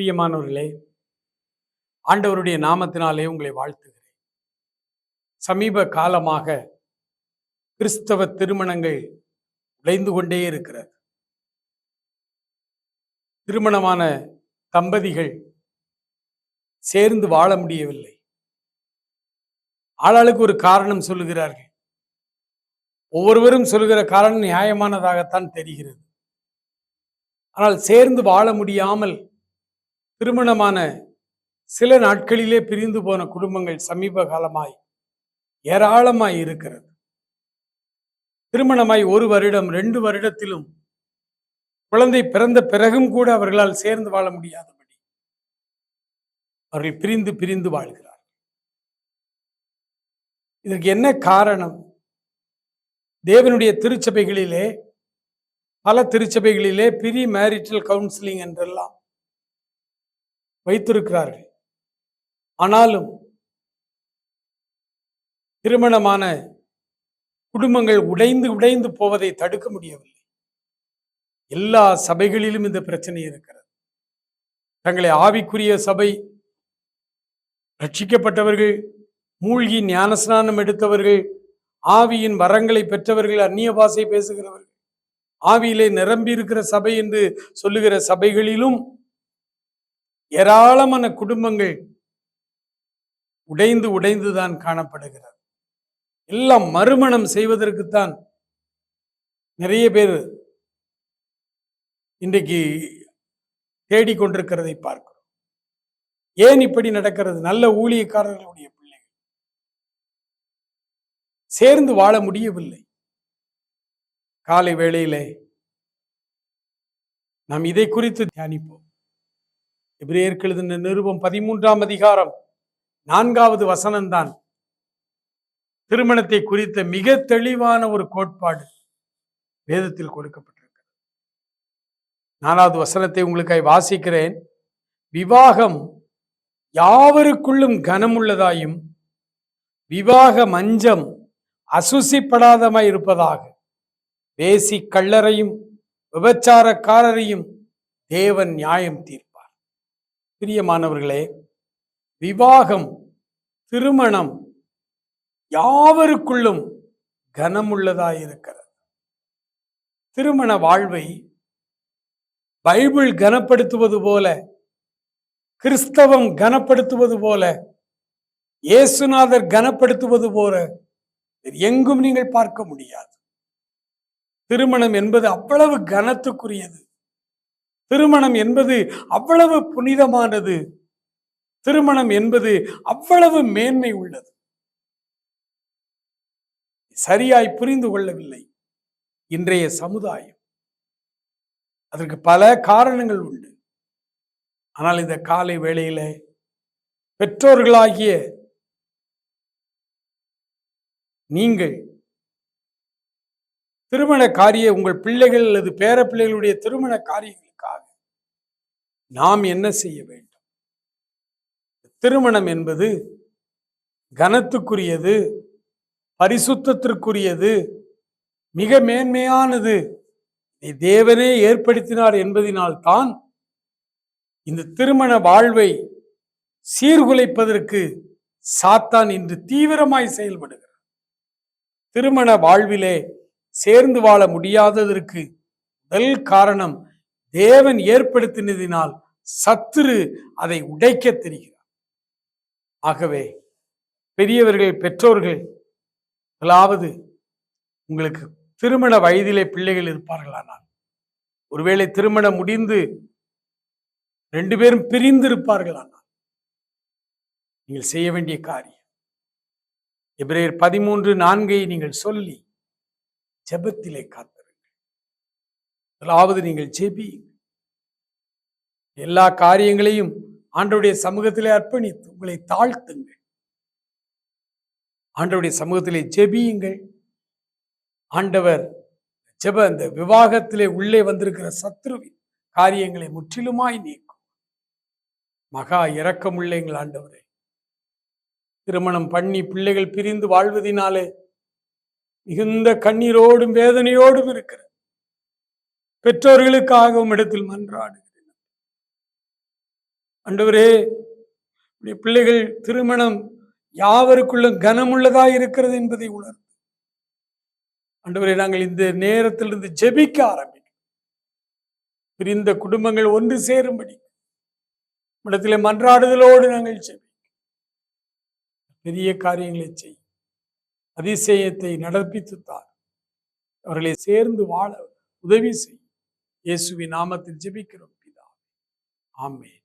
பிரியமானவர்களே ஆண்டவருடைய நாமத்தினாலே உங்களை வாழ்த்துகிறேன். சமீப காலமாக கிறிஸ்தவ திருமணங்கள் உடைந்து கொண்டே இருக்கிறது. திருமணமான தம்பதிகள் சேர்ந்து வாழ முடியவில்லை. ஆளாளுக்கு ஒரு காரணம் சொல்லுகிறார்கள். ஒவ்வொருவரும் சொல்லுகிற காரணம் நியாயமானதாகத்தான் தெரிகிறது. ஆனால் சேர்ந்து வாழ முடியாமல் திருமணமான சில நாட்களிலே பிரிந்து போன குடும்பங்கள் சமீப காலமாய் ஏராளமாய் இருக்கிறது. திருமணமாய் ஒரு வருடம் ரெண்டு வருடத்திலும் குழந்தை பிறந்த பிறகும் கூட அவர்களால் சேர்ந்து வாழ முடியாதபடி அவர்கள் பிரிந்து பிரிந்து வாழ்கிறார் இதற்கு என்ன காரணம்? தேவனுடைய திருச்சபைகளிலே பல திருச்சபைகளிலே பிரி மேரிட்டல் கவுன்சிலிங் என்றெல்லாம் வைத்திருக்கிறார்கள். ஆனாலும் திருமணமான குடும்பங்கள் உடைந்து உடைந்து போவதை தடுக்க முடியவில்லை. எல்லா சபைகளிலும் இந்த பிரச்சனை இருக்கிறது. தங்களை ஆவிக்குரிய சபை ரட்சிக்கப்பட்டவர்கள் மூழ்கி ஞானஸ்நானம் எடுத்தவர்கள் ஆவியின் வரங்களை பெற்றவர்கள் அந்நிய பாசை பேசுகிறவர்கள் ஆவியிலே நிரம்பி இருக்கிற சபை என்று சொல்லுகிற சபைகளிலும் ஏராளமான குடும்பங்கள் உடைந்து உடைந்து தான் காணப்படுகிறது. எல்லாம் மறுமணம் செய்வதற்குத்தான் நிறைய பேர் இன்றைக்கு தேடிக்கொண்டிருக்கிறதை பார்க்கிறோம். ஏன் இப்படி நடக்கிறது? நல்ல ஊழியக்காரர்களுடைய பிள்ளைகள். சேர்ந்து வாழ முடியவில்லை. காலை வேளையிலே நாம் இதை குறித்து தியானிப்போம். எபிரேயருக்கு எழுதின நிருபம் பதிமூன்றாம் அதிகாரம் நான்காவது வசனம்தான். திருமணத்தை குறித்த மிக தெளிவான ஒரு கோட்பாடு வேதத்தில் கொடுக்கப்பட்டிருக்கிறது. நாலாவது வசனத்தை உங்களுக்காய் வாசிக்கிறேன். விவாகம் யாவருக்குள்ளும் கனமுள்ளதாயும் விவாக மஞ்சம் அசுசிப்படாதமாய் இருப்பதாக வேசி கள்ளரையும் விபச்சாரக்காரரையும் தேவன் நியாயம் தீர்க்கும் பிரியமானவர்களே விவாகம் திருமணம் யாவருக்குள்ளும் கனமுள்ளதாயிருக்கிறது. திருமண வாழ்வை பைபிள் கனப்படுத்துவது போல கிறிஸ்தவம் கனப்படுத்துவது போல இயேசுநாதர் கனப்படுத்துவது போல எங்கும் நீங்கள் பார்க்க முடியாது. திருமணம் என்பது அவ்வளவு கனத்துக்குரியது. திருமணம் என்பது அவ்வளவு புனிதமானது. திருமணம் என்பது அவ்வளவு மேன்மை உள்ளது. சரியாய் புரிந்து கொள்ளவில்லை இன்றைய சமுதாயம். அதற்கு பல காரணங்கள் உண்டு. ஆனால் இந்த காலை வேளையில பெற்றோர்களாகிய நீங்கள் திருமண காரிய உங்கள் பிள்ளைகள் அல்லது பேர பிள்ளைகளுடைய திருமண காரியங்கள் நாம் என்ன செய்ய வேண்டும்? திருமணம் என்பது கனத்துக்குரியது பரிசுத்தத்திற்குரியது மிக மேன்மையானது. தேவனே ஏற்படுத்தினார் என்பதினால்தான் இந்த திருமண வாழ்வை சீர்குலைப்பதற்கு சாத்தான் இன்று தீவிரமாய் செயல்படுகிறார். திருமண வாழ்விலே சேர்ந்து வாழ முடியாததற்கு முதல் காரணம் தேவன் ஏற்படுத்தினதினால் சத்துரு அதை உடைக்க தெரிகிறார். ஆகவே பெரியவர்கள் பெற்றோர்கள் முதலாவது உங்களுக்கு திருமண வயதிலே பிள்ளைகள் இருப்பார்களானால் ஒருவேளை திருமணம் முடிந்து ரெண்டு பேரும் பிரிந்து இருப்பார்களானால் நீங்கள் செய்ய வேண்டிய காரியம். எபிரேயர் பதிமூன்று நான்கை நீங்கள் சொல்லி ஜெபத்திலே காத்திருங்கள். முதலாவது நீங்கள் ஜெபியுங்கள். எல்லா காரியங்களையும் ஆண்டருடைய சமூகத்திலே அர்ப்பணித்து உங்களை தாழ்த்துங்கள். ஆண்டருடைய சமூகத்திலே ஜெபியுங்கள். ஆண்டவர் ஜெப அந்த விவாகத்திலே உள்ளே வந்திருக்கிற சத்ருவின் காரியங்களை முற்றிலுமாய் நீக்கும். மகா இரக்கமுள்ள எங்கள் ஆண்டவரே. திருமணம் பண்ணி பிள்ளைகள் பிரிந்து வாழ்வதினாலே மிகுந்த கண்ணீரோடும் வேதனையோடும் இருக்கிற பெற்றோர்களுக்காகவும் இடத்தில் மன்றாடு அண்டவரே உடைய பிள்ளைகள் திருமணம் யாவருக்குள்ளும் கனமுள்ளதா இருக்கிறது என்பதை உணர்ந்து. ஆண்டவரே நாங்கள் இந்த நேரத்திலிருந்து ஜெபிக்க ஆரம்பிக்கிறோம். பிரிந்த குடும்பங்கள் ஒன்று சேரும்படி. இடத்துல மன்றாடுதலோடு நாங்கள் ஜெபி பெரிய காரியங்களை செய். அதிசயத்தை நடப்பித்துத்தார். அவர்களை சேர்ந்து வாழ உதவி செய். இயேசுவின் நாமத்தில் ஜெபிக்கிறோம் பிதா ஆமேன்.